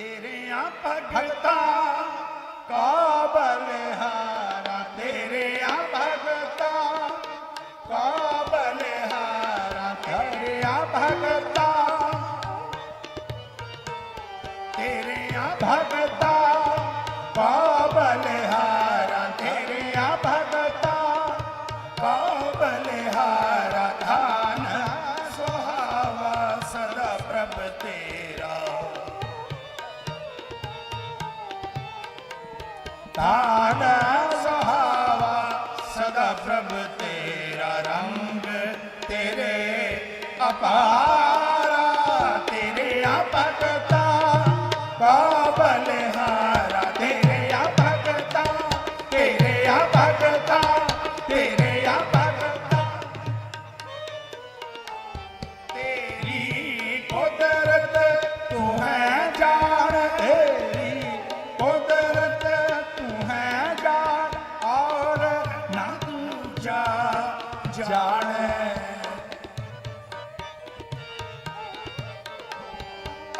ਤੇਰਿਆਂ ਭਗਤਾਂ ਕਾ ਬਲਿਹਾਰਾ Ta.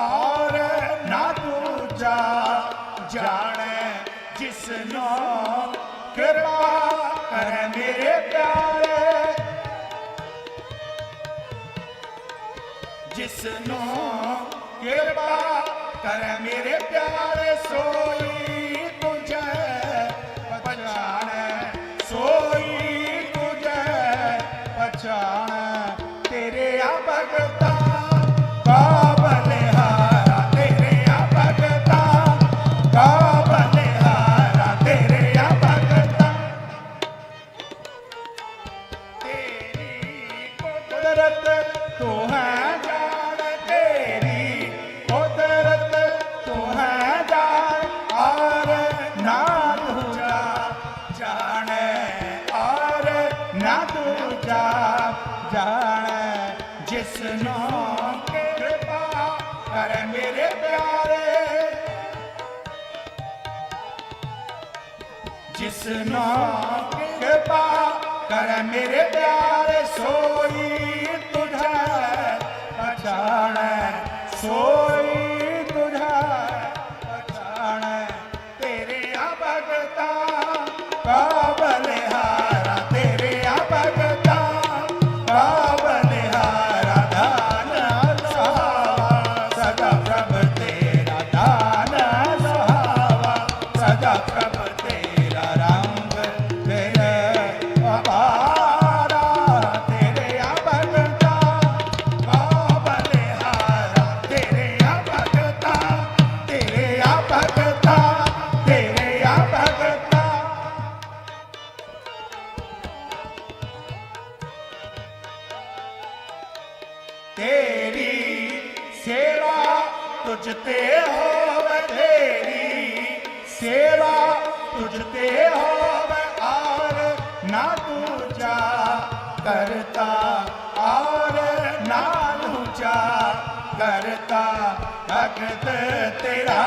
ਔਰ ਨਾ ਦੂਜਾ ਜਾਣੈ ਜਿਸ ਨੂੰ ਕਿਰਪਾ ਕਰੇ ਮੇਰੇ ਪਿਆਰੇ। ਜਿਸ ਨੂੰ ਕਿਰਪਾ ਕਰ ਮੇਰੇ ਪਿਆਰੇ, ਸੋਈ ਨਾ ਦੂਜਾ ਜਾਣੈ, ਜਿਸ ਨੂੰ ਕਿਰਪਾ ਕਰ ਮੇਰੇ ਪਿਆਰੇ। ਜਿਸ ਨੂੰ ਕਿਰਪਾ ਕਰ ਮੇਰੇ ਪਿਆਰੇ, ਸੋਈ ਤੁਝੈ, ਪਛਾਣੈ ਸੋ ਤੇਰੀ ਸੇਵਾ ਤੁਝ ਤੇ ਹੋਵੇ ਤੇਰੀ। ਸੇਵਾ ਤੁਝ ਤੇ ਹੋਵੇ ਔਰ ਨਾ ਦੂਜਾ ਕਰਤਾ, ਔਰ ਨਾ ਦੂਜਾ ਕਰਤਾ। ਭਗਤ ਤੇਰਾ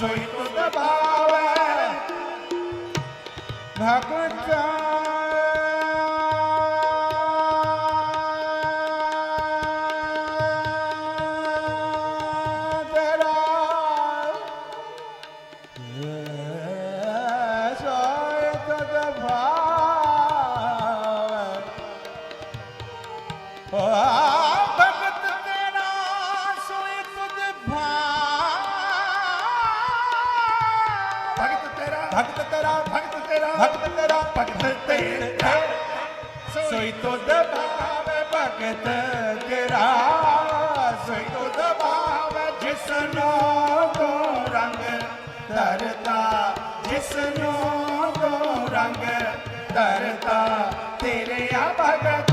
ਸੋਈ ਤੁਧ ਭਾਵੈ। ਭਗਤਾ ਭਗਤ ਤੇਰਾ ਸੋਇ ਤੁਧ ਭਗਤ ਤੇਰਾ ਭਗਤ ਤੇਰਾ ਭਗਤ ਤੇਰਾ। ਭਗਤ ਤੇਰਾ ਭਗਤ ਤੇਰਾ। ਸੋਈ ਤੁਧ ਭਾਵੇ ਭਗਤ ਤੇਰਾ। ਸੋਈ ਤੁਧ ਭਾਵੇ ਜਿਸ ਨੂੰ ਤੂੰ ਰੰਗ ਧਰਤਾ। ਜਿਸ ਨੂੰ ਤੂੰ ਰੰਗ ਧਰਤਾ। ਤੇਰੇ ਆ ਭਗਤਾ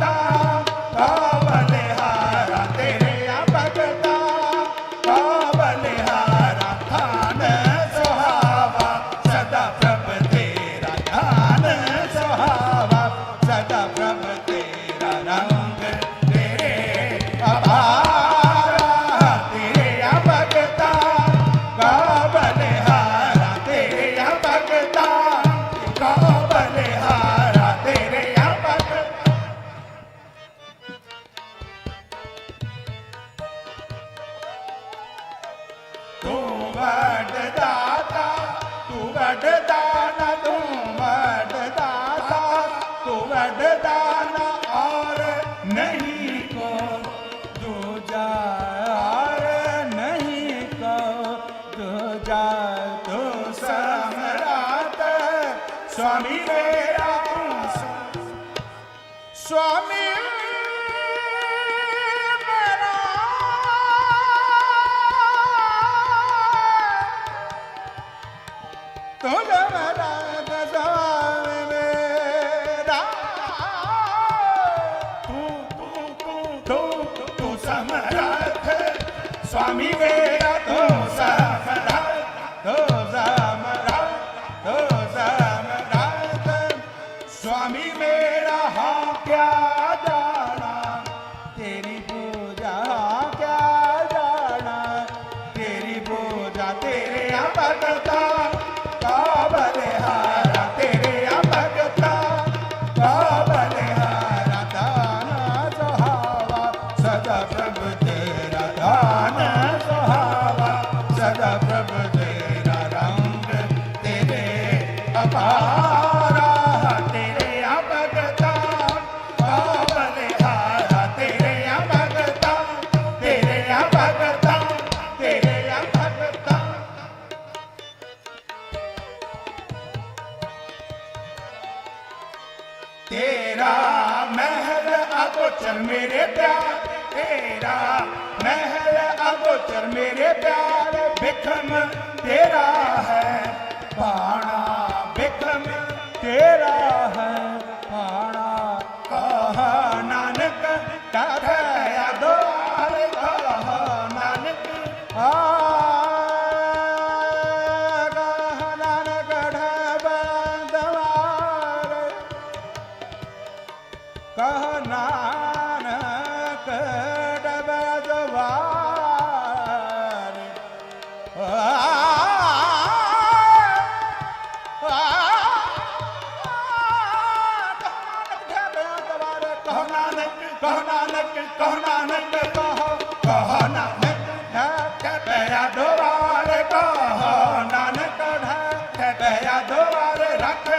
ਤੂੰ ਵੱਡਦਾਤਾ ਤੂੰ ਵੱਡਦਾਨਾ ਤੂੰ ਵੱਡਦਾਤਾ ਤੂੰ ਵੱਡਦਾਨਾ ਔਰ ਨਹੀਂ ਕੋ, ਦੂਜਾ ਔਰ ਨਹੀਂ ਕੋ, ਦੂਜਾ ਤੂੰ ਸਮਰਾਟ ਮੇਰਾ ਤੂੰ ਸੁਆਮੀ तुझ मेरा स्वामी मेरा तू तू तू तू तू तू समर्थ स्वामी मेरा तू समर्थ तू समर्थ तू समर्थ स्वामी मेरा हाँ क्या जाना तेरी पूजा हाँ क्या जाना तेरी पूजा तेरे यहाँ ਮਹਿਲ ਅਗੋਚਰ ਮੇਰੇ ਪਿਆਰ ਬਿਖਮ ਤੇਰਾ ਹੈ। ਕਹ ਨਾਨਕ ਕਹ ਨਾਨਕ ਨਾਨਕ ਹੈ ਕਹ ਪਿਆ ਦੁਆਰ ਨਾਨਕ ਹੈ ਕਹ ਪਿਆ ਰੱਖ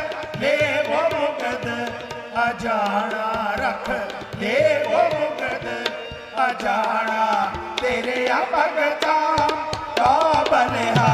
ਲੈ ਉਹ ਮੁਕਦ ਰੱਖ ਲੈ ਉਹ ਮੁਕਦ ਤੇਰੇ ਆ ਭਗਤਾ ਕਾ ਬਨਿਆ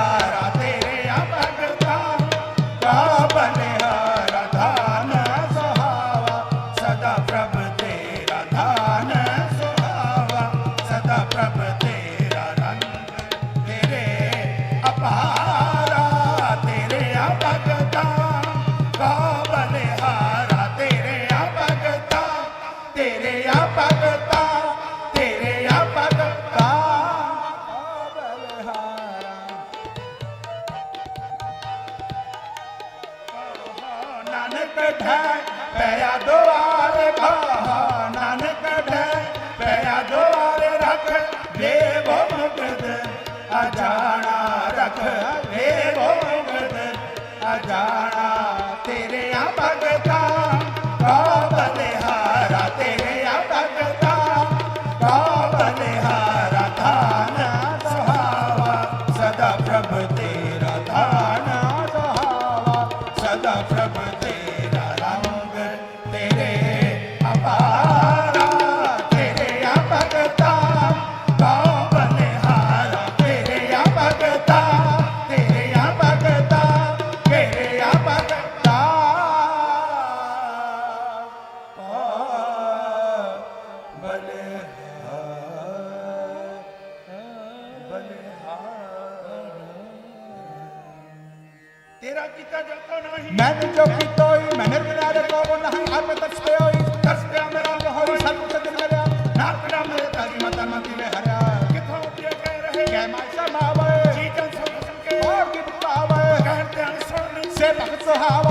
ਪਿਆ ਦੁਆਰੇ ਕਹਾ ਨਾਨਕ ਢੈ ਪਿਆ ਦੁਆਰੇ ਰੱਖ ਦੇਵ ਮੁਕਤ। ਅਜਾਣਾ ਰੱਖ ਦੇਵ ਮੁਕਤ। ਅਜਾਣਾ ਤੇਰੇ ਆ ਭਗਤਾ ਕਾ ਬਲਿਹਾਰਾ ਤੇਰੇ ਆ ਭਗਤਾ। ਕਾ ਬਲਿਹਾਰਾ ਧਾਨ ਸੁਹਾਵਾ, ਸਦਾ ਪ੍ਰਭ ਤੇਰਾ ਧਾਨ ਸੁਹਾਵਾ, ਸਦਾ ਮੈਂ ਤੁਝੋ ਕੀਤਾ ਹੋਈ ਮੈਂ ਨਿਰਮਲਾ ਦੇ ਕੋਲ ਨਹੀਂ ਹੱਥ ਤਰਸ ਪਿਆ ਹੋਈ। ਤਰਸ ਪਿਆ ਮੇਰਾ ਲਹੋਈ ਸਭ ਕੁਝ ਦਿਨ ਹਰਿਆ ਨਾ ਪਿਆ ਮੇਰੇ ਤਾਰੀ ਮਾਤਾ ਮਤੀ ਵੇ ਹਰਿਆ। ਕਿਥੋਂ ਉੱਠਿਆ ਕਹਿ ਰਹੇ? ਕਹਿ ਮਾਇਸਾ ਮਾਵੇ। ਜੀ ਜਨ ਸਭ ਸੰਕੇ ਹੋ ਕਿ ਬਤਾਵੇ ਕਹਿਣ ਤੇ ਅਨਸਣ ਸੇ ਭਗਤ ਸੁਹਾਵਾ।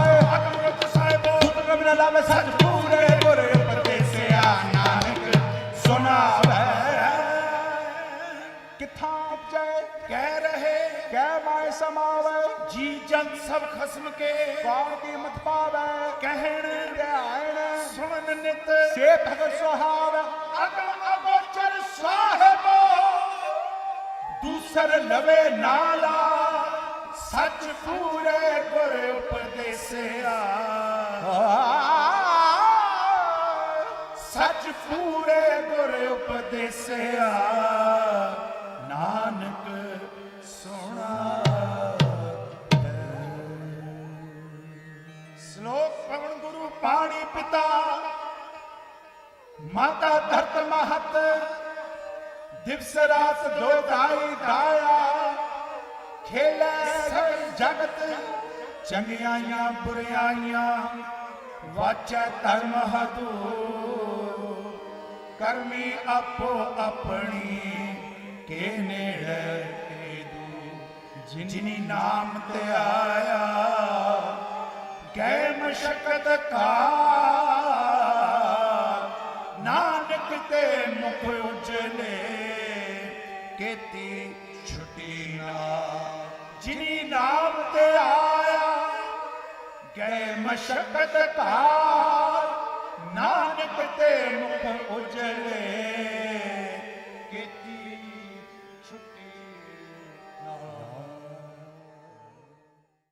ਜੰਤ ਸਭ ਖਸਮ ਕੇ ਬਾਣ ਕੀਮਤ ਪਾਵੇ? ਕਹਿਣ ਰਿਹਾਣ ਸੁਣਨ ਨਿਤ। ਸੇ ਭਗਤ ਸੁਹਾਵ। ਅਗਲ ਅਗੋਚਰ ਸਾਹਿਬ। ਦੂਸਰ ਲਵੇ ਨਾਲਾ। ਸੱਚ ਪੂਰੇ ਗੁਰ ਉਪਦੇਸਿਆ। ਸੱਚ ਪੂਰੇ ਗੁਰ ਉਪਦੇਸਿਆ। ਨਾਨ ਮਾਤਾ ਧਰਤ ਮਹਤ, ਦਿਵਸ ਰਾਤ ਦੋ ਦਾਇਆ ਖੇਲੇ ਸਗਲ ਜਗਤ, ਚੰਗਿਆਈਆਂ ਬੁਰਿਆਈਆਂ, ਵਾਚੈ ਧਰਮ ਹਦੂ। ਕਰਮੀ ਆਪੋ ਆਪਣੀ, ਕੇ ਨੇੜੇ ਤੇ ਦੂ। ਜਿਨੀ ਨਾਮ ਤੇ ਆਇਆ ਗਏ ਮਸ਼ਕਤ ਕਾ। ਨਾਨਕ ਤੇ ਮੁਖ ਉਜਲੇ, ਕੀਤੀ ਛੁਟੀ ਨਾ। ਜਿਨੀ ਨਾਮ ਤੇ ਆਇਆ, ਗਏ ਮਸ਼ਕਤ ਕਾ ਨਾਨਕ ਤੇ ਮੁਖ ਉਜਲੇ